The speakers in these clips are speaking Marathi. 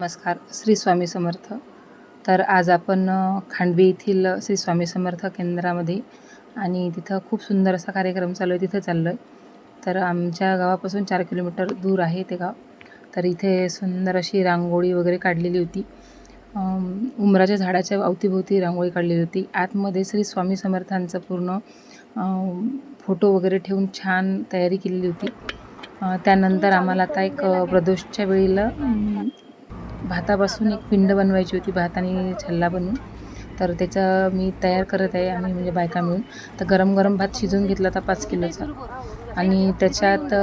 नमस्कार श्री स्वामी समर्थ. तर आज आपण खांडवी येथील श्री स्वामी समर्थ केंद्रामध्ये आणि तिथं खूप सुंदर असा कार्यक्रम चालू आहे तिथं चाललो आहे तर आमच्या गावापासून चार किलोमीटर दूर आहे ते गाव. तर इथे सुंदर अशी रांगोळी वगैरे काढलेली होती. उमराच्या उंबराच्या झाडाच्या अवतीभोवती रांगोळी काढलेली होती. आतमध्ये श्री स्वामी समर्थांचं पूर्ण फोटो वगैरे ठेवून छान तयारी केलेली होती. त्यानंतर आम्हाला आता एक प्रदोषच्या वेळेला भातापासून एक पिंड बनवायची होती भात आणि छल्ला बनवून. तर त्याचं मी तयार करत आहे आम्ही म्हणजे बायका मिळून. तर गरम गरम भात शिजवून घेतला होता पाच किलोचा. आणि त्याच्यात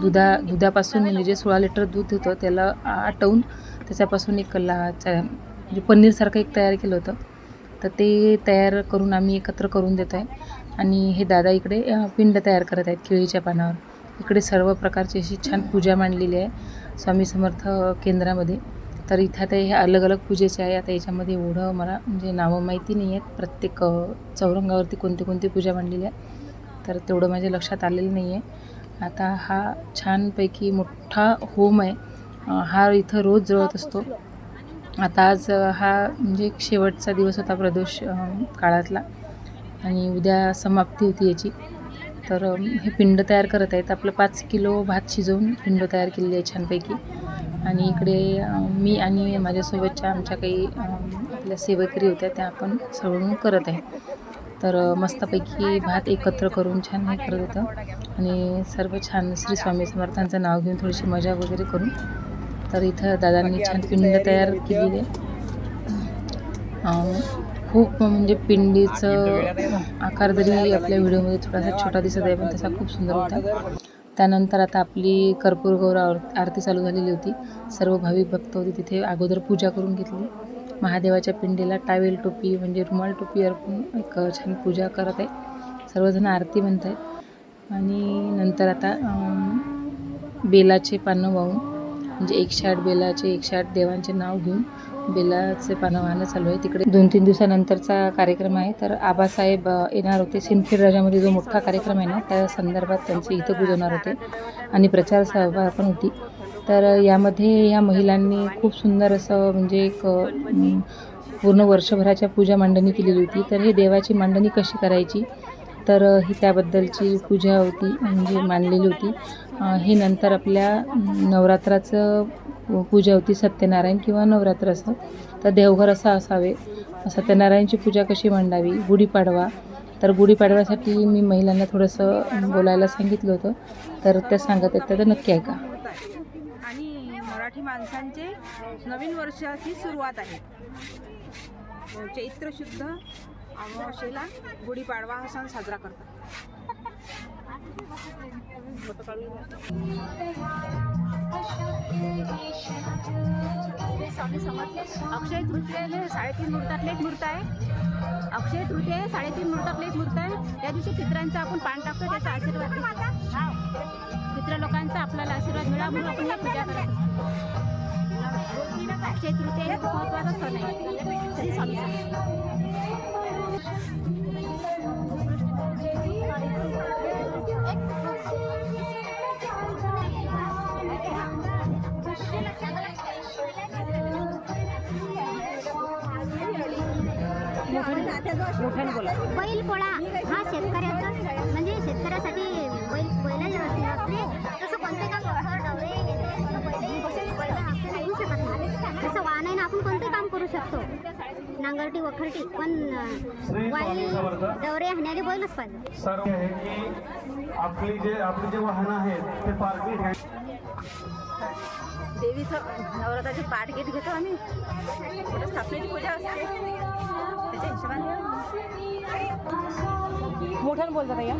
दुधा दुधापासून म्हणजे जे सोळा लिटर दूध होतं त्याला आटवून त्याच्यापासून एक लाचा म्हणजे पनीरसारखं एक तयार केलं होतं. तर ते तयार करून आम्ही एकत्र करून देत आहे. आणि हे दादा इकडे पिंड तयार करत आहेत केळीच्या पानावर. इकडे सर्व प्रकारची अशी छान पूजा मांडलेली आहे. स्वामी समर्थ केंद्रामध्ये. तर इथं आता हे अलग अलग पूजेचे आहे. आता याच्यामध्ये एवढं मला म्हणजे नावं माहिती नाही आहेत. प्रत्येक चौरंगावरती कोणती कोणती पूजा मांडलेली आहे. तर तेवढं माझ्या लक्षात आलेलं नाही आहे. आता हा छानपैकी मोठा होम आहे. हा इथं रोज जळत असतो. आता आज हा म्हणजे एक शेवटचा दिवस होता प्रदोष काळातला. आणि उद्या समाप्ती होती याची. तर हे पिंड तयार करत आहेत. आपलं पाच किलो भात शिजवून पिंड तयार केलेली आहे छानपैकी. आणि इकडे मी आणि माझ्यासोबतच्या आमच्या काही आपल्या सेवकरी होत्या त्या आपण सगळं करत आहे. तर मस्तपैकी भात एकत्र करून छान हे करत होतं. आणि सर्व छान श्री स्वामी समर्थांचं नाव घेऊन थोडीशी मजा वगैरे करून तर इथं दादांनी छान पिंड तयार केलेली आहे. खूप म्हणजे पिंडीचं आकार जरी आपल्या व्हिडिओमध्ये थोडासा छोटा दिसत आहे पण तसा खूप सुंदर होता. त्यानंतर आता आपली कर्पूर गौर आर आरती चालू झालेली होती. सर्व भाविक भक्त होते तिथे अगोदर पूजा करून घेतली. महादेवाच्या पिंडीला टावेल टोपी म्हणजे रुमाल टोपी अर्पून एक छान पूजा करत आहे. सर्वजण आरती म्हणत आहेत आणि नंतर आता बेलाचे पानं वाहून म्हणजे एकशे आठ बेलाचे एकशे आठ देवांचे नाव घेऊन बेलाचे पानं वाहणं चालू आहे. तिकडे दोन तीन दिवसानंतरचा कार्यक्रम आहे. तर आबासाहेब येणार होते. सिंदखेड राजामध्ये जो मोठा कार्यक्रम आहे ना त्या संदर्भात त्यांचे इथं गुजवणार होते आणि प्रचार सभा पण होती. तर यामध्ये या महिलांनी खूप सुंदर असं म्हणजे एक पूर्ण वर्षभराच्या पूजा मांडणी केलेली होती. तर हे देवाची मांडणी कशी करायची? तर ही त्याबद्दलची पूजा होती म्हणजे मांडलेली होती. हे नंतर आपल्या नवरात्राचं पूजा होती सत्यनारायण किंवा नवरात्र असं. तर देवघर असं असावे. सत्यनारायणची पूजा कशी मांडावी? गुढीपाडवा. तर गुढीपाडव्यासाठी मी महिलांना थोडंसं बोलायला सांगितलं होतं. तर त्या सांगत आहेत तर नक्की ऐका. आणि मराठी माणसांचे नवीन वर्षाची सुरुवात आहे. चैत्र शुद्ध अमावस्येला गुढीपाडवा हा सण साजरा करतात. स्वामी समर्थ. अक्षय तृतीयेला साडेतीन मुहूर्तातले एक मूर्त आहे. अक्षय तृतीय साडेतीन मुहूर्तातले एक मूर्त आहे. त्या दिवशी पितरांचा आपण पान टाकतो त्याचा आशीर्वाद घेतो. पित्र लोकांचा आपल्याला आशीर्वाद मिळा म्हणून आपण पूजा करत असतो. अक्षय तृतीय खूप महत्त्वाचा सण आहे. स्वामी बैल पोळा हा शेतकऱ्याचा म्हणजे शेतकऱ्यासाठी बैल बैल नसते तसं कोणते काम असते शकत नाही. तसं वाहनाने आपण कोणते काम करू शकतो? नांगरटी वखरटी पण बैल डवरे हाण्याने बैलच पाहिजे सर्व आहे की आपली जे आपली जे वाहनं आहेत ते पार्किंग देवीचं नवरात्राचे पाठ घेत घेतो आम्ही. कुठं स्थापनेची पूजा असते. त्याच्या हिशोबाने. मोठ्यानं बोलतात या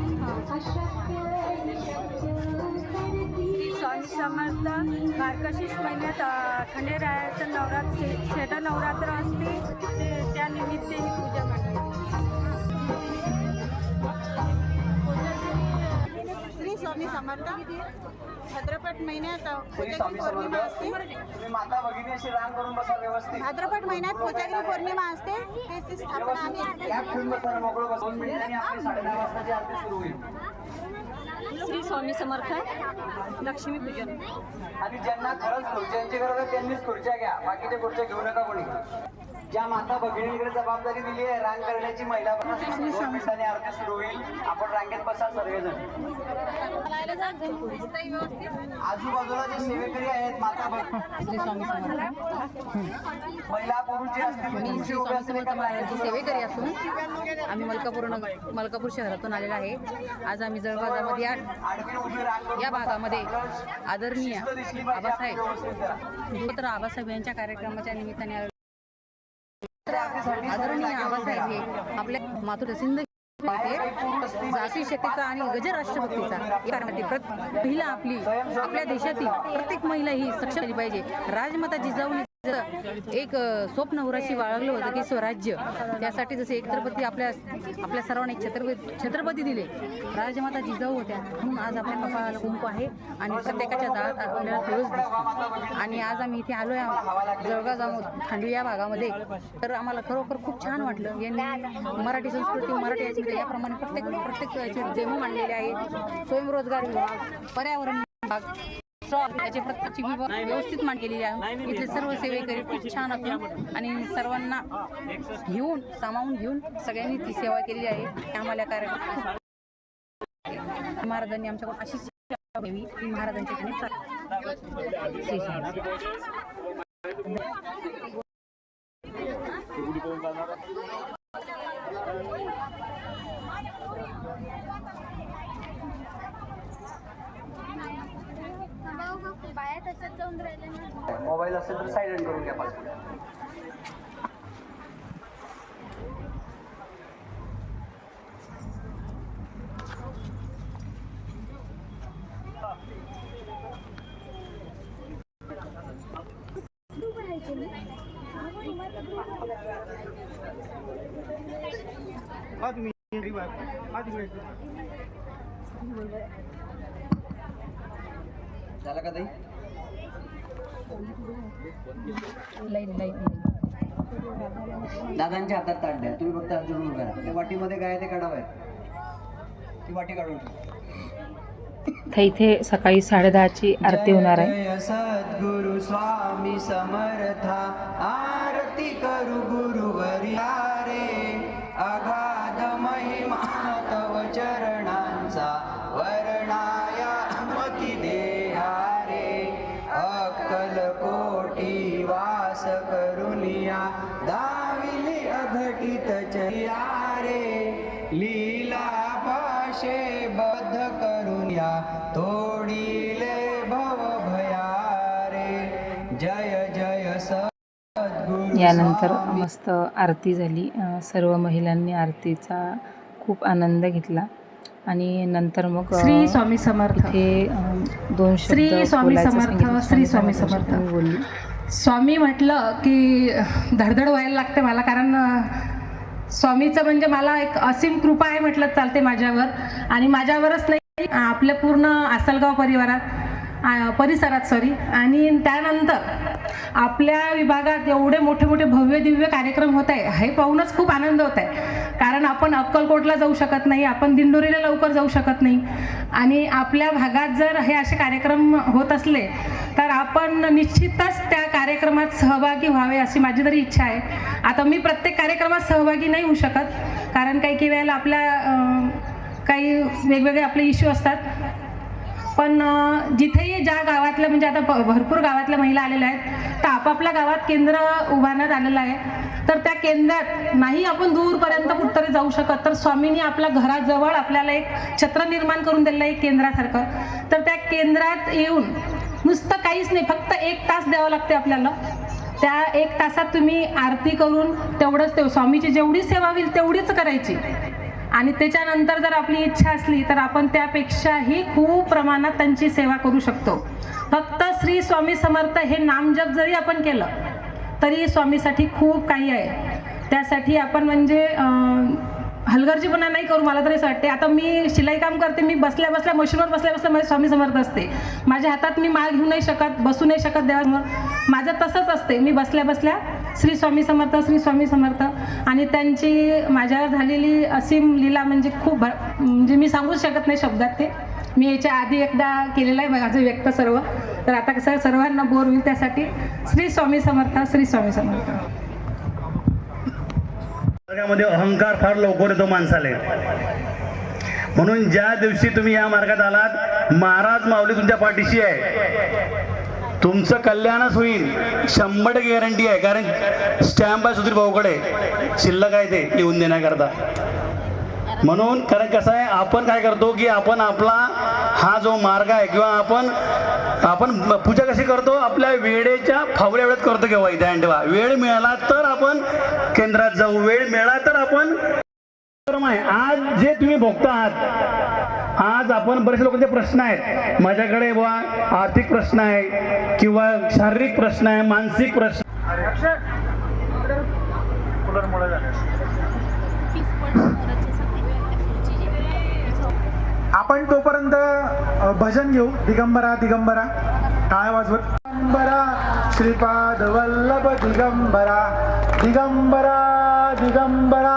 श्री स्वामी समर्थ मार्गशीर्ष महिन्यात खंडेरायाचं नवरात्र शेट नवरात्र असते. ते त्या निमित्त ही पूजा श्री स्वामी समर्थ. भाद्रपद महिन्यात कोजागिरी पौर्णिमा असते. भाद्रपद महिन्यात कोजागिरी पौर्णिमा असते. त्याची स्थापना आम्ही श्री स्वामी समर्थ लक्ष्मीपूजन आणि ज्यांना खरंच खुर्च्यांची गरज आहे त्यांनीच खुर्च्या घ्या. बाकीच्या खुर्च्या घेऊ नका कोणी. ज्या माता भगिनींकडे जबाबदारी दिली आहे रांग करण्याची महिला मिनिटांनी आरती सुरू होईल. आपण रांगेत बसा सर्वजण. आजूबाजूला जे सेवेकरी आहेत माता महिला पुरुष जे असतील उभे असतील सेवेकरी असून आम्ही मलकापूर नगर मलकापूर शहरातून आलेलो आहे. आज आम्ही जळगावामध्ये या भागामध्ये आदरणीय. आबासाहेब तर आबासाहेब यांच्या कार्यक्रमाच्या निमित्ताने आदरणीय जागेवर आहे आबासाहेब आपल्या मातृ सिंध जाती शेतीचा आणि गजर राष्ट्रपतीचा या महिला आपली आपल्या देशातील प्रत्येक महिला ही सक्षम झाली पाहिजे. राजमाता जिजाऊने एक स्वप्न उराशी बाळगलं होतं की स्वराज्य. त्यासाठी जसे एकत्रपती आपल्या आपल्या सर्वांना एक छत्रपती छत्रपती दिले. राजमाता जिजाऊ होत्या. म्हणून आज आपल्या कपाळाला कुंकू आहे आणि प्रत्येकाच्या दात आपल्याला तुळस दिसते. आणि आज आम्ही इथे आलो आहे जळगाव जाऊन खांडवी या भागामध्ये. तर आम्हाला खरोखर खूप छान वाटलं. यांनी मराठी संस्कृती मराठी अस्मिता याप्रमाणे प्रत्येक प्रत्येक याचे डेमो मांडलेले आहेत. स्वयंरोजगार विभाग पर्यावरण विभाग स्टॉल याचे प्रत्येकची विभाग व्यवस्थित मांड केलेली आहे इथले सर्व सेवेकरी खूप छान असून आणि सर्वांना घेऊन सामावून घेऊन सगळ्यांनी ती सेवा केलेली आहे. आम्हाला खूप महाराजांनी आमच्याकडून अशी सेवा घ्यावी ही महाराजांच्या ठिकाणी. श्री जाऊन राहिले ना. मोबाईल असेल तर सायलेंट करून घ्या पाच मिनिट. झालं का ताई? लाईन लाईन दादांच्या हातात ताट द्या तुम्ही फक्त जोडून राहा. त्या वाटीमध्ये काय आहे ते काढावं ती वाटी काढून. तर इथे सकाळी साडेदहाची आरती होणार आहे. सद्गुरु स्वामी समर्था. आरती करू गुरुवरी दाविली अघटित चर्या रे लीला पाशे बद्ध करून या तोडीले भव भयारे. जय जय सद्गुरु यानंतर मस्त आरती झाली. सर्व महिलांनी आरतीचा खूप आनंद घेतला. आणि नंतर मग श्री स्वामी समर्थ. इथे अ, दोन श्री स्वामी समर्थ. श्री स्वामी समर्थ. बोलली स्वामी म्हटलं की धडधड व्हायला लागते मला कारण स्वामीचं म्हणजे मला एक असीम कृपा आहे म्हटलं चालते माझ्यावर. आणि माझ्यावरच नाही आपल्या पूर्ण आसलगाव परिवारात. परिसरात सॉरी आणि त्यानंतर आपल्या विभागात एवढे मोठे मोठे भव्य दिव्य कार्यक्रम होत आहे हे पाहूनच खूप आनंद होत आहे. कारण आपण अक्कलकोटला जाऊ शकत नाही आपण दिंडोरीला लवकर जाऊ शकत नाही. आणि आपल्या भागात जर हे असे कार्यक्रम होत असले तर आपण निश्चितच त्या कार्यक्रमात सहभागी व्हावे अशी माझी तरी इच्छा आहे. आता मी प्रत्येक कार्यक्रमात सहभागी नाही होऊ शकत कारण काही काही वेळेला आपल्या काही वेगवेगळे आपले इश्यू असतात. पण जिथेही ज्या गावातल्या म्हणजे आता भ- भरपूर गावातल्या महिला आलेल्या आहेत तर आपापल्या गावात केंद्र उभारण्यात आलेलं आहे. तर त्या केंद्रात नाही आपण दूरपर्यंत कुठतरी जाऊ शकत तर स्वामींनी आपल्या घराजवळ आपल्याला एक छत्र निर्माण करून दिलेलं आहे एक केंद्रासारखं. तर त्या केंद्रात येऊन नुसतं काहीच नाही फक्त एक तास द्यावं लागते आपल्याला. त्या एक तासात तुम्ही आरती करून तेवढंच ते स्वामीची जेवढी सेवा होईल तेवढीच करायची. आणि त्याच्यानंतर जर आपली इच्छा असली तर आपण त्यापेक्षाही खूप प्रमाणात त्यांची सेवा करू शकतो. फक्त श्री स्वामी समर्थ हे नामजप जरी आपण केलं तरी स्वामीसाठी खूप काही आहे. त्यासाठी आपण म्हणजे हलगर्जीपणा नाही करू मला तरी असं वाटते आता मी शिलाई काम करते मी बसल्या बसल्या मशीनवर बसल्या बसल्या माझे स्वामी समर्थ असते. माझ्या हातात मी माळ घेऊ नाही शकत बसू नाही शकत देवासमोर. माझं तसंच असते. मी बसल्या बसल्या श्री स्वामी समर्थ श्री स्वामी समर्थ. आणि त्यांची माझ्यावर झालेली असीम लीला म्हणजे खूप म्हणजे मी सांगूच शकत नाही शब्दात ते. मी याच्या आधी एकदा केलेलं आहे माझं व्यक्त सर्व. तर आता कसं सर्वांना बोर होईल त्यासाठी श्री स्वामी समर्थ श्री स्वामी समर्थ. मार्गामध्ये अहंकार फार लवकर येतो माणसाले. म्हणून ज्या दिवशी तुम्ही या मार्गात आलात महाराज माऊली तुमच्या पाठीशी आहे. तुमचं कल्याणच होईल. शंभर टक्के गॅरंटी आहे. कारण स्टॅम्प आहे सुधीर भाऊकडे. शिल्लक आहे ते लिहून देण्याकरता. म्हणून कारण कसं आहे आपण काय करतो की आपण आपला हा जो मार्ग आहे किंवा आपण आपण पूजा कशी करतो? आपल्या वेळेच्या फावल्या वेळेत करतो केव्हा इथे आणि वेळ मिळाला तर आपण केंद्रात जाऊ. वेळ मिळाला तर आपण आहे आज जे तुम्ही भोगता आहात आज आपण बरेच लोकांचे प्रश्न आहेत. माझ्याकडे बुवा आर्थिक प्रश्न आहे किंवा शारीरिक प्रश्न आहे मानसिक प्रश्न. आपण तोपर्यंत भजन घेऊ. दिगंबरा दिगंबरा. काय वाजवत. दिगंबरा श्रीपाद वल्लभ दिगंबरा. दिगंबरा दिगंबरा.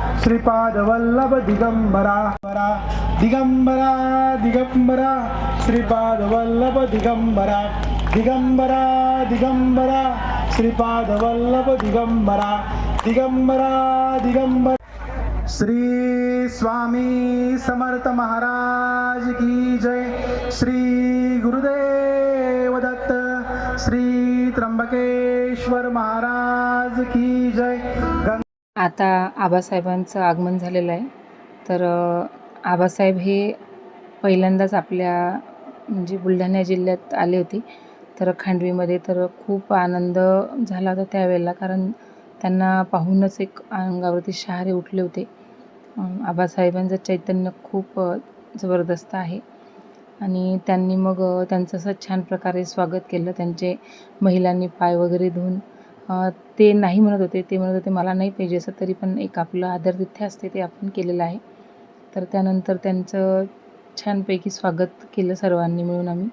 श्रीपाद वल्लभ दिगंबरा दिगंबरा दिगंबरा श्रीपाद दिगंबरा दिगंबरा दिगंबरा श्रीपाद वल्लभ दिगंबरा दिगंबरा दिगंबरा श्रीपाद वल्लभ दिगंबरा दिगंबरा दिगंबर श्री स्वामी समर्थ महाराज की जय। श्री गुरुदेव दत्त श्री त्र्यंबकेश्वर महाराज की जय। आता आबासाहेबांचं आगमन झालेलं आहे. तर आबासाहेब हे पहिल्यांदाच आपल्या म्हणजे बुलढाणा जिल्ह्यात आले होते. तर खांडवीमध्ये तर खूप आनंद झाला होता त्यावेळेला कारण त्यांना पाहूनच एक अंगावरती शहारे उठले होते. आबासाहेबांचं चैतन्य खूप जबरदस्त आहे. आणि त्यांनी मग त्यांचं असं छान प्रकारे स्वागत केलं. त्यांचे महिलांनी पाय वगैरे धुवून ते नाही म्हणत होते. ते म्हणत होते मला नाही पाहिजे असं तरी पण एक आपलं आदरतिथ्य असते ते आपण केलेलं आहे. तर त्यानंतर त्यांचं छानपैकी स्वागत केलं सर्वांनी मिळून आम्ही.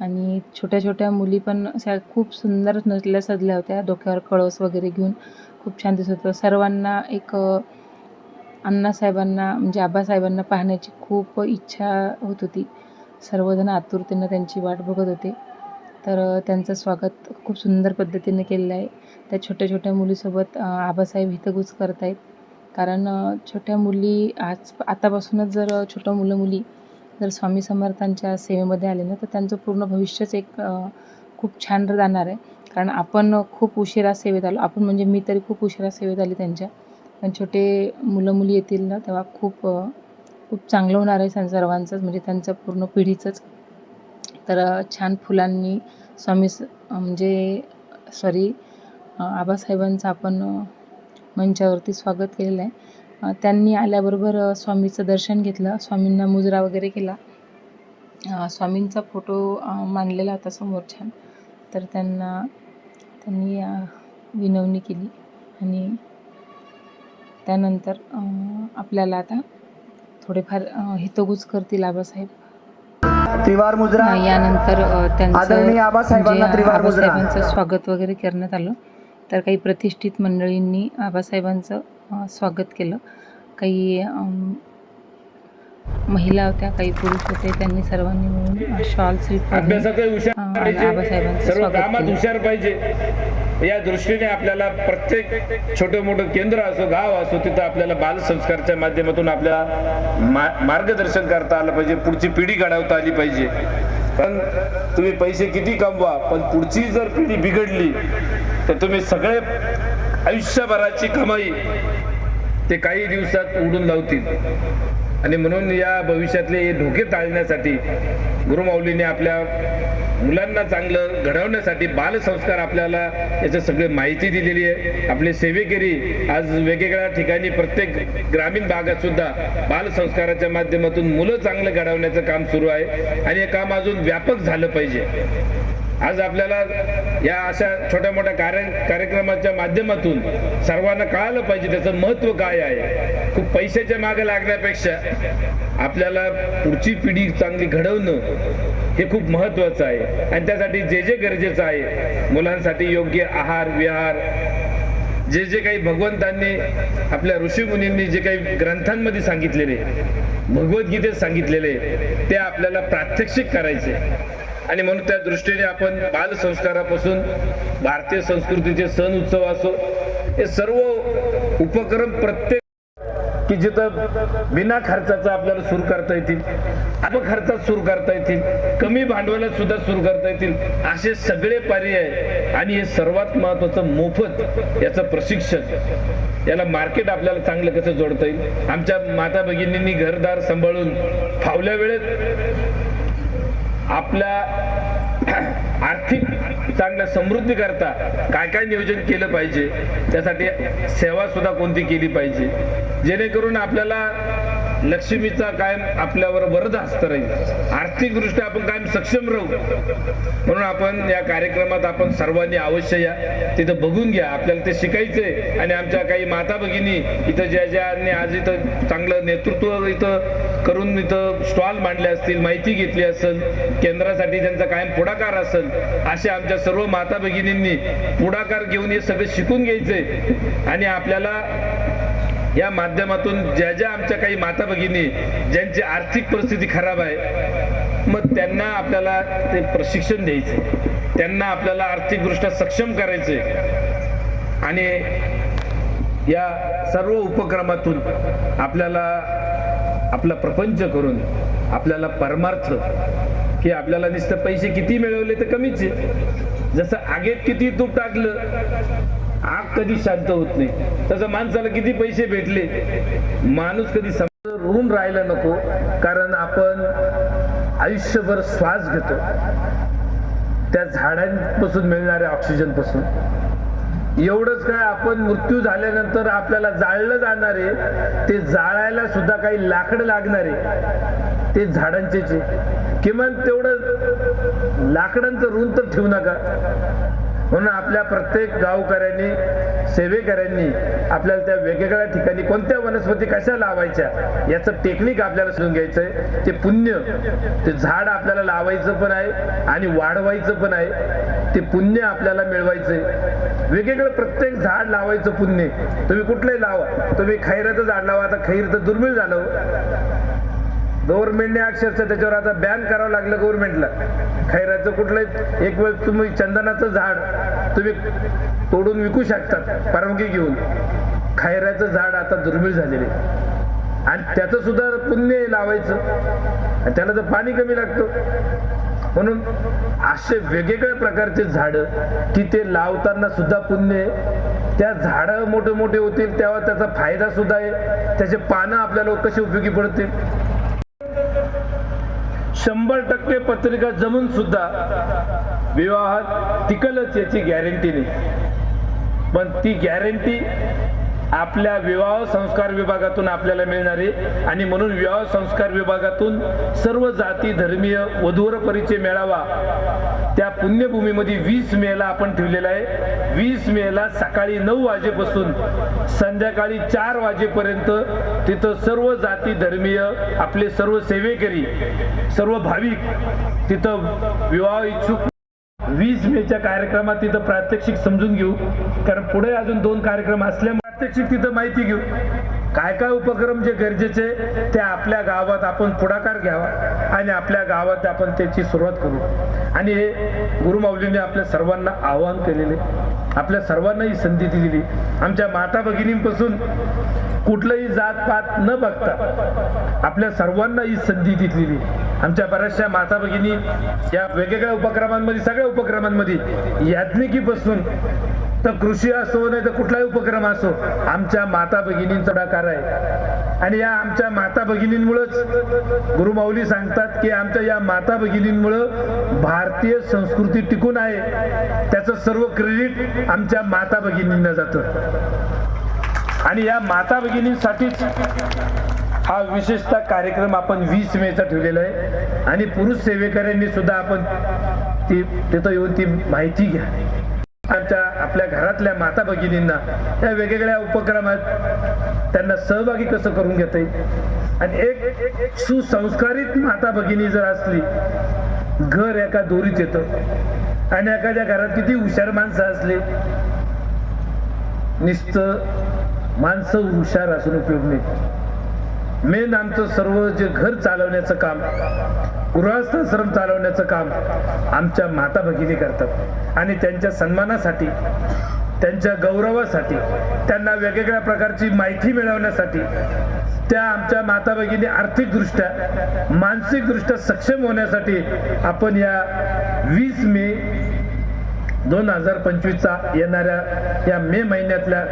आणि छोट्या छोट्या मुली पण अशा खूप सुंदर नटल्या सजल्या होत्या. डोक्यावर कळस वगैरे घेऊन खूप छान दिसत होतं. सर्वांना एक अण्णासाहेबांना म्हणजे आबासाहेबांना पाहण्याची खूप इच्छा होत होती. सर्वजण आतुरतेनं त्यांची वाट बघत होते. तर त्यांचं स्वागत खूप सुंदर पद्धतीने केलेलं आहे. त्या छोट्या छोट्या मुलीसोबत आबासाहेब हितगुज करत आहेत कारण छोट्या मुली आज आतापासूनच जर छोट्या मुलं मुली जर स्वामी समर्थांच्या सेवेमध्ये आले ना तर त्यांचं पूर्ण भविष्यच एक खूप छान जाणार आहे. कारण आपण खूप उशिरा सेवेत आलो. आपण म्हणजे मी तरी खूप उशिरा सेवेत आली त्यांच्या. पण छोटे मुलं मुली येतील ना तेव्हा खूप खूप चांगलं होणार आहे सर्वांचंच. म्हणजे त्यांचं पूर्ण पिढीचंच तर छान फुलांनी स्वामी स- म्हणजे सॉरी आबासाहेबांचं आपण मंचावरती स्वागत केलेलं आहे. त्यांनी आल्याबरोबर स्वामीचं दर्शन घेतलं स्वामींना मुजरा वगैरे केला. स्वामींचा फोटो मांडलेला होता समोर छान. तर त्यांना त्यांनी विनवणी केली आणि त्यानंतर आपल्याला आता थोडेफार हितगुज करतील आबासाहेब. त्रिवार मुद्रा अ, यानंतर त्यांचं आदरणीय आबासाहेबांना त्रिवार मुद्रा. आबासाहेबांचं स्वागत वगैरे करण्यात आलं. तर काही प्रतिष्ठित मंडळींनी आबासाहेबांचं स्वागत केलं. काही महिला होत्या काही पुरुष होते त्यांनी सर्वांनी मिळून शॉल पाहिजे. आबासाहेबांचं स्वागत केलं. या दृष्टीने आपल्याला प्रत्येक छोटं मोठं केंद्र असो गाव असो तिथं आपल्याला बालसंस्कारच्या माध्यमातून आपल्याला मा- मार्गदर्शन करता आलं पाहिजे पुढची पिढी घडवता आली पाहिजे. पण तुम्ही पैसे किती कमवा पण पुढची जर पिढी बिघडली तर तुम्ही सगळे आयुष्यभराची कमाई ते काही दिवसात उडून लावतील. आणि म्हणून या भविष्यातले हे धोके टाळण्यासाठी गुरुमाऊलीने आपल्या मुलांना चांगलं घडवण्यासाठी बालसंस्कार आपल्याला याचं सगळी माहिती दिलेली आहे. आपले सेवेकरी आज वेगवेगळ्या ठिकाणी प्रत्येक ग्रामीण भागात सुद्धा बालसंस्काराच्या माध्यमातून मुलं चांगलं घडवण्याचं काम सुरू आहे. आणि हे काम अजून व्यापक झालं पाहिजे. आज आपल्याला या अशा छोट्या मोठ्या कार्य कार्यक्रमाच्या माध्यमातून सर्वांना कळालं पाहिजे त्याचं महत्त्व काय आहे. खूप पैशाच्या मागे लागण्यापेक्षा आपल्याला पुढची पिढी चांगली घडवणं हे खूप महत्त्वाचं आहे. आणि त्यासाठी जे जे गरजेचं आहे मुलांसाठी योग्य आहार विहार जे जे काही भगवंतांनी आपल्या ऋषीमुनींनी जे काही ग्रंथांमध्ये सांगितलेले भगवद्गीतेत सांगितलेले ते आपल्याला प्रात्यक्षिक करायचे. आणि म्हणून त्या दृष्टीने आपण बालसंस्कारापासून भारतीय संस्कृतीचे सण उत्सव असो हे सर्व उपक्रम प्रत्येक की जिथं बिना खर्चाचा आपल्याला सुरू करता येतील अल्प खर्चात सुरू करता येतील कमी भांडवलात सुद्धा सुरू करता येतील असे सगळे पर्याय आणि हे सर्वात महत्वाचं मोफत याचं प्रशिक्षण याला मार्केट आपल्याला चांगलं कसं जोडता येईल? आमच्या माता भगिनींनी घरदार सांभाळून फावल्या वेळेत आपल्या आर्थिक चांगल्या समृद्धी करता काय काय नियोजन केलं पाहिजे? त्यासाठी सेवा सुद्धा कोणती केली पाहिजे? जेणेकरून आपल्याला लक्ष्मीचा कायम आपल्यावर वरद हस्त राहील. आर्थिकदृष्ट्या आपण कायम सक्षम राहू. म्हणून आपण या कार्यक्रमात आपण सर्वांनी अवश्य या. तिथं बघून घ्या. आपल्याला ते शिकायचंय. आणि आमच्या काही माता भगिनी इथं ज्या ज्यांनी आज इथं चांगलं नेतृत्व इथं करून इथं स्टॉल मांडले असतील माहिती घेतली असेल केंद्रासाठी त्यांचा कायम पुढाकार असेल अशा आमच्या सर्व माता भगिनींनी पुढाकार घेऊन हे सगळं शिकून घ्यायचंय. आणि आपल्याला या माध्यमातून ज्या ज्या आमच्या काही माता भगिनी ज्यांची आर्थिक परिस्थिती खराब आहे मग त्यांना आपल्याला ते प्रशिक्षण द्यायचे. त्यांना आपल्याला आर्थिकदृष्ट्या सक्षम करायचे आणि या सर्व उपक्रमातून आपल्याला आपला प्रपंच करून आपल्याला परमार्थ की आपल्याला नुसतं पैसे किती मिळवले तर कमीच आहे. जसं आगेत किती तूप टाकलं आग कधी शांत होत नाही. तसं माणसाला किती पैसे भेटले? माणूस कधी समज राहायला नको कारण आपण आयुष्यभर श्वास घेतो. त्या झाडांपासून मिळणाऱ्या ऑक्सिजनपासून. एवढंच काय आपण मृत्यू झाल्यानंतर आपल्याला जाळलं जाणारे ते जाळायला सुद्धा काही लाकडं लागणारे ते झाडांचे किमान तेवढं लाकडांचं ऋण तर ठेवू नका. म्हणून आपल्या प्रत्येक गावकऱ्यांनी सेवेकऱ्यांनी आपल्याला त्या वेगवेगळ्या ठिकाणी कोणत्या वनस्पती कशा लावायच्या याचं टेक्निक आपल्याला समजून आहे ते पुण्य ते झाड आपल्याला लावायचं पण आहे आणि वाढवायचं पण आहे. ते पुण्य आपल्याला मिळवायचं आहे वेगवेगळं प्रत्येक झाड लावायचं पुण्य. तुम्ही कुठलंही लावा. तुम्ही खैराचं झाड लावा. आता खैर तर दुर्मिळ झालं हो. गव्हर्नमेंटने अक्षरशः त्याच्यावर आता बॅन करावं लागलं गव्हर्नमेंटला. खैराचं कुठलं एक वेळ तुम्ही चंदनाचं झाड तुम्ही तोडून विकू शकतात परवानगी घेऊन. खैराचं झाड आता दुर्मिळ झालेले आणि त्याचं सुद्धा पुण्य लावायचं. आणि त्याला तर पाणी कमी लागतं. म्हणून असे वेगवेगळ्या प्रकारचे झाडं की ते लावताना सुद्धा पुण्य आहे. त्या झाडं मोठे मोठे होतील तेव्हा त्याचा फायदा सुद्धा आहे. त्याचे पानं आपल्याला कशी उपयोगी पडतील? शंभर टक्के पत्रिका जमून सुद्धा विवाहात टिकलच याची गॅरंटी नाही. पण ती गॅरंटी आपल्या विवाह संस्कार विभागातून आपल्याला मिळणार आहे आणि म्हणून विवाह संस्कार विभागातून सर्व जाती धर्मीय वधूवर परिचय मेळावा. त्या पुण्यभूमीमध्ये वीस मेला आपण ठेवलेला आहे. वीस मेला सकाळी नऊ वाजेपासून संध्याकाळी चार वाजेपर्यंत तिथं सर्व जाती धर्मीय आपले सर्व सेवेकरी सर्व भाविक तिथं विवाह इच्छुक. वीस मेच्या कार्यक्रमात तिथं प्रात्यक्षिक समजून घेऊ. कारण पुढे अजून दोन कार्यक्रम असल्यामुळे प्रात्यक्षिक तिथं माहिती घेऊ. काय काय उपक्रम जे गरजेचे ते आपल्या गावात आपण पुढाकार घ्यावा आणि आपल्या गावात आपण त्याची सुरुवात करू. आणि हे गुरुमाऊलीने आपल्या सर्वांना आवाहन केलेले. आपल्या सर्वांना ही संधी दिलेली. आमच्या माता भगिनींपासून कुठलंही जात पात न बघता आपल्या सर्वांना ही संधी दिलेली. आमच्या बऱ्याचशा माता भगिनी या वेगवेगळ्या उपक्रमांमध्ये सगळ्या उपक्रमांमध्ये याज्ञिकीपासून तर कृषी असो नाही तर कुठलाही उपक्रम असो आमच्या माता भगिनींचा पुढाकार आहे. आणि या आमच्या माता भगिनींमुळंच गुरुमाऊली सांगतात की आमच्या या माता भगिनींमुळं भारतीय संस्कृती टिकून आहे. त्याचं सर्व क्रेडिट आमच्या माता भगिनींना जातं. आणि या माता भगिनींसाठीच हा विशेषतः कार्यक्रम आपण वीस मेचा ठेवलेला आहे. आणि पुरुष सेवेकऱ्यांनी सुद्धा आपण ती तिथं येऊन ती माहिती घ्या. आमच्या आपल्या घरातल्या माता भगिनींना या वेगवेगळ्या उपक्रमात त्यांना सहभागी कसं करून घेता येईल आणि एक सुसंस्कारित माता भगिनी जर असली घर एका दोरीत येतं. आणि एखाद्या घरात किती हुशार माणसं असले नुसतं माणसं हुशार असून उपयोग नाही. मेन आमचं सर्व जे घर चालवण्याचं काम गृहस्थाश्रम चालवण्याचं काम आमच्या माता भगिनी करतात. आणि त्यांच्या सन्मानासाठी त्यांच्या गौरवासाठी त्यांना वेगवेगळ्या प्रकारची माहिती मिळवण्यासाठी त्या आमच्या माता भगिनी आर्थिकदृष्ट्या मानसिकदृष्ट्या सक्षम होण्यासाठी आपण या वीस मे दोन हजार पंचवीसचा येणाऱ्या या मे महिन्यातल्या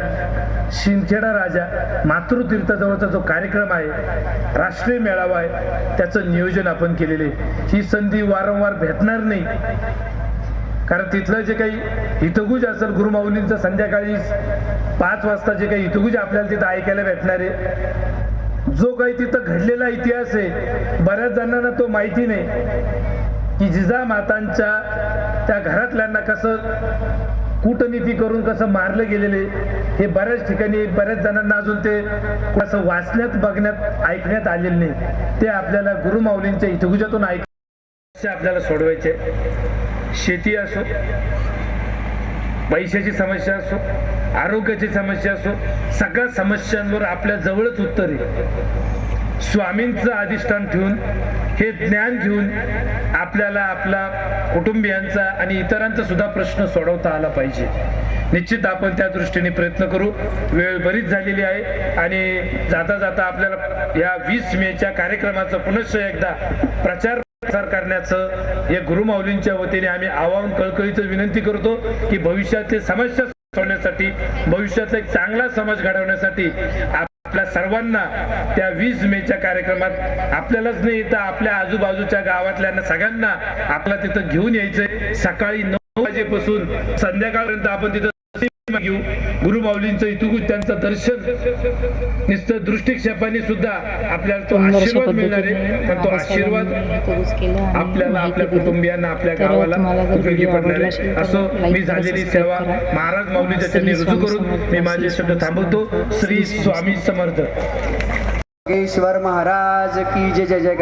शिंदखेडा राजा मातृतीर्थाजवळचा जो कार्यक्रम आहे राष्ट्रीय मेळावा आहे त्याचं नियोजन आपण केलेले ही संधी वारंवार भेटणार नाही. कारण तिथलं जे काही हितगुज असेल गुरुमाऊलींचं संध्याकाळी पाच वाजता जे काही हितगुज आपल्याला तिथं ऐकायला भेटणार आहे. जो काही तिथं घडलेला इतिहास आहे बऱ्याच जणांना तो माहिती नाही. की जिजामातांच्या त्या घरातल्यांना कसं कूटनीती करून कसं मारलं गेलेले हे बऱ्याच ठिकाणी बऱ्याच जणांना अजून ते कसं वाचण्यात बघण्यात ऐकण्यात आलेले नाही. ते आपल्याला गुरुमाऊलींच्या इतिहासातून ऐक आपल्याला सोडवायचे. शेती असो पैशाची समस्या असो आरोग्याची समस्या असो सगळ्या समस्यांवर आपल्या जवळच उत्तर आहे. स्वामींचं अधिष्ठान ठेवून हे ज्ञान घेऊन आपल्याला आपला कुटुंबियांचा आणि इतरांचा सुद्धा प्रश्न सोडवता आला पाहिजे. निश्चित आपण त्या दृष्टीने प्रयत्न करू. वेळ बरीच झालेली आहे आणि जाता जाता आपल्याला या वीस मेच्या कार्यक्रमाचा पुनश्च एकदा प्रचार प्रसार करण्याचं या गुरुमाऊलींच्या वतीने आम्ही आवाहन कळकळीचं विनंती करतो की भविष्यातली समस्या सोडवण्यासाठी भविष्यातला एक चांगला समाज घडवण्यासाठी आपल्या सर्वांना त्या वीस मेच्या कार्यक्रमात आपल्यालाच नाही तर आपल्या आजूबाजूच्या गावातल्या सगळ्यांना आपला तिथं घेऊन यायचंय. सकाळी नऊ वाजेपासून संध्याकाळपर्यंत आपण तिथं घेऊ इतुकूच त्यांचं दर्शन नुसतं दृष्टिक्षेपाने सुद्धा आपल्याला तो आशीर्वाद मिळणार आहे. पण तो आशीर्वाद आपल्याला आपल्या. कुटुंबियांना आपल्या गावाला उपयोगी पडणार आहे. असो मी झालेली सेवा करा. महाराज माऊलीच्या श्री चरणी रुजू स्वामी करून समर्थ, मी माझे शब्द थांबवतो. श्री स्वामी समर्थ. महाराज की जय जय जय.